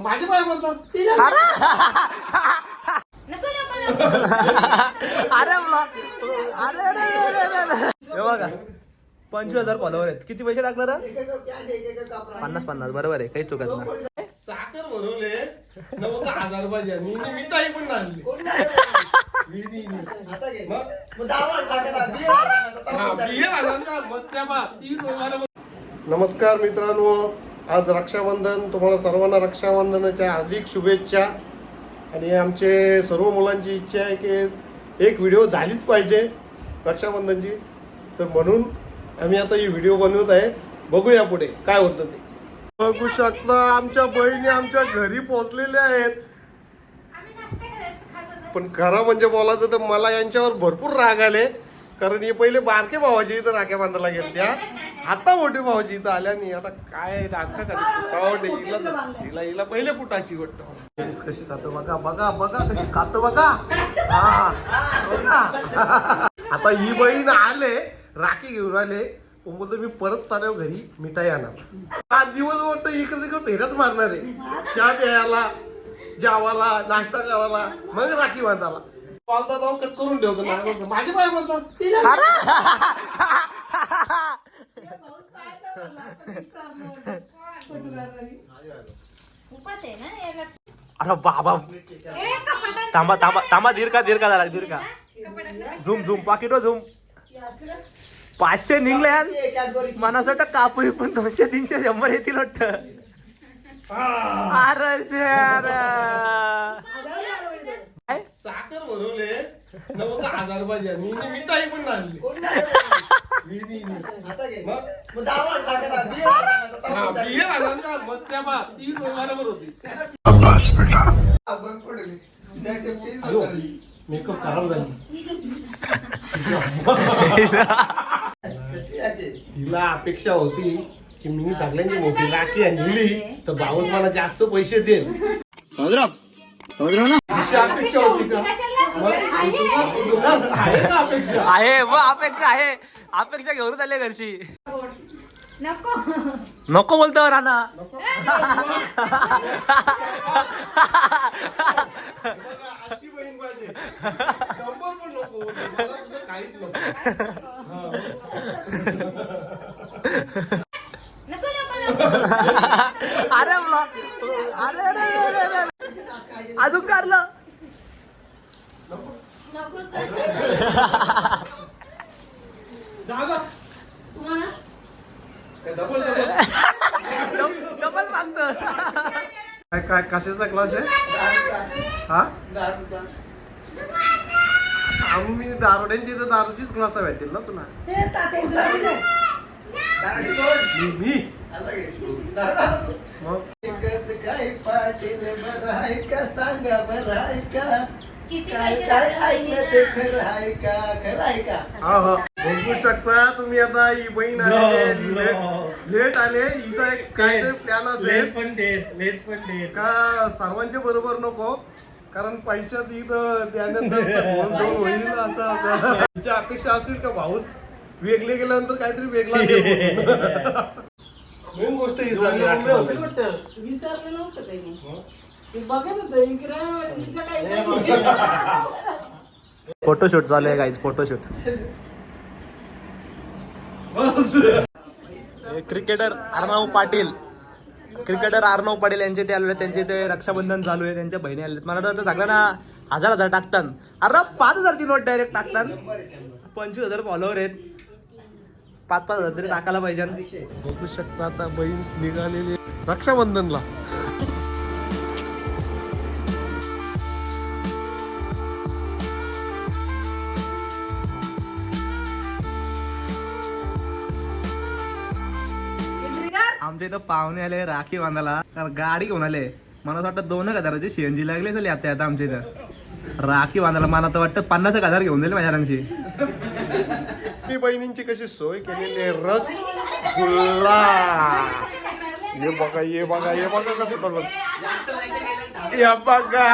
माझे नको नको अरे ब्लॉग अरे अरे अरे अरे अरे हे बघा. पंचवीस हजार फॉलोवर आहेत. किती पैसे टाकणार हा? पन्नास पन्नास. बरोबर आहे. काही चुकत नाही. साखर भरवले नव्वद हजार रुपयाची मी मिठाई पण आणली. मी नी- नी. मग? हा, बिया आणा ना, मस्त त्या बा, तीस रुपयाला मग- नमस्कार मित्रांनो. आज रक्षाबंधन तुम्हाला सर्वांना रक्षाबंधनाच्या हार्दिक शुभेच्छा. आणि आमचे सर्व मुलांची इच्छा आहे की एक व्हिडिओ झालीच पाहिजे रक्षाबंधनची. तर म्हणून आम्ही आता ही व्हिडिओ बनवत आहे. बघूया पुढे काय होतं ते. बघू शकता आमच्या बहिणी आमच्या घरी पोहोचलेल्या आहेत. पण खरं म्हणजे बोलायचं तर मला यांच्यावर भरपूर राग आले. कारण हे पहिले बारके भावाची इथं राख्या बांधायला गेल्या आता मोठे भावाची इथं आल्या नाही आता काय नाटक हिला हिला पहिले कुटाची वाटत कशी खातो बघा बघा बघा कशी खातो बघा. हा बघा. आता ही बहीण आले राखी घेऊन आले. मग बोलतो मी परत चालव घरी मिठाई आणणार आज दिवस वाटत इकडे तिकडे फेरत मारणार आहे. चहा प्यायला जावाला नाश्ता करायला मग राखी बांधायला. बोलता जाऊ कट करून ठेवतो ना. माझे पाय बोलतात उपास आहे ना या लक्ष- अरे बाबा. ए, कपाटात- थांबा थांबा थांबा दीर्घा दीर्घा झाला दीर्घा. झूम झूम पाकिट झूम. पाचशे निघले यार मला असं वाटतं कापडी पण दोनशे तीनशे शंभर येतील वाटतं. अरे शेर. साखर भरवले नव्वद हजार आणि मी मिठाई पण आणली. मग? हा, बिया त्या बा, होती. अयो, मेकअप खराब झाली तिला अपेक्षा होती की मी सगळ्यांची मोठी राखी आणली तर भाऊच मला जास्त पैसे देईल. अशी अपेक्षा होती का? आहे का अपेक्षा आहे. व अपेक्षा आहे अपेक्षा घेऊन आले घरची. नको. नको बोलतो राणा. अशी बहीण पाहिजे शंभर पण नको मला तुझं काहीच नको नको नको नको अरे ब्लॉग अरे अरे अरे अरे अरे. अजून काढलं नको दादा डबल डबल डबल मागतो काय काय कशाचा क्लास आहे? हा? आम्ही दारुड्यांची तर दारूचीच क्लास भेटेल ना तुला. मी मी? मग? किती काय पैसे काय लागले ऐकलं ते? बहिणीला? खरं आहे का? खरं आहे का? हा हा. बघू शकता तुम्ही आता ही बहीण आलेली लेट लेट आले हिचा एक काय प्लॅन असेल. पण डेट लेट पण का सर्वांच्या बरोबर नको कारण पैशात इथं त्यानंतर दोन दोन होईल आता. तिच्या अपेक्षा असतील का भाऊच वेगळे गेल्यानंतर काहीतरी वेगळा मेन गोष्ट ही आठवण. विसरलं नव्हतं काही ना फोटोशूट चालू आहे guys photoshoot. Cricketer Arnav Patil. Cricketer Arnav Patil यांचे ते आलेले त्यांचे ते रक्षाबंधन चालू आहे त्यांच्या बहिणी आले मला तर सगळ्यांना हजार हजार टाकतात. अरे पाच हजारची नोट डायरेक्ट टाकतात. पंचवीस हजार फॉलोवर आहेत. पाच पाच हजार तरी टाकायला पाहिजे. बघू शकता आता बहीण निघालेली. रक्षाबंधनला. आमच्या इथं पाहुणे आले राखी बांधायला. कारण गाडी घेऊन आले. मला असं वाटतं दोन एक हजाराची सीएनजी लागली झाली आता आता आमच्या इथं. राखी बांधायला मला तर वाटतं पन्नास एक हजार घेऊन जाईल माझ्या रंगची मी बहिणींची कशी सोय केलेली आहे? रस गुल्ला. ये बघा ये बघा ये बघा कसं करत ये बघा.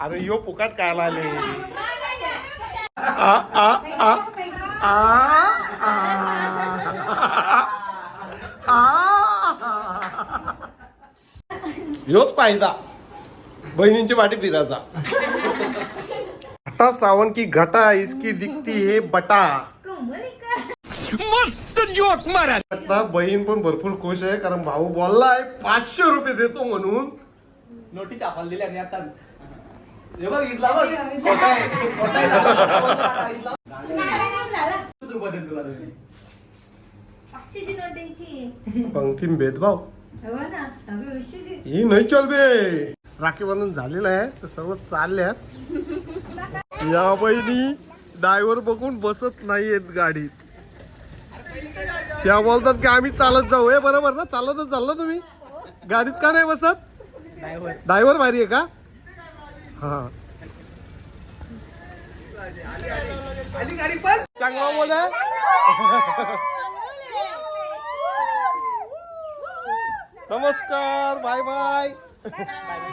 अरे यो पुकात काय आले? आ आ आ आ आ. ह्योच फायदा बहिणींची वाटी फिरायचा आता सावन की घटा इसकी दिखती हे बटा. कमर का आता बहीण पण भरपूर खुश आहे कारण भाऊ बोललाय पाचशे रुपये देतो म्हणून. नोटी छापायला दिल्या आणि आता हे बघ इथला बघ. खोटा आहे खोटा आहे इथला. झाला तू बदल तुला तुम्ही. पाचशेची नोट त्यांची पंक्तीम भेदभाव हो ना अगं विशूची ही नाही चल बे राखी बांधून झालेलं आहे तर सर्व चालल्यात या बहिणी ड्रायव्हर बघून बसत नाहीयेत गाडीत त्या बोलतात की आम्ही चालत जाऊ हे बरोबर ना चालतच चालला तुम्ही गाडीत का नाही बसत ड्रायव्हर भारी आहे का हा चांगला बोल नमस्कार बाय बाय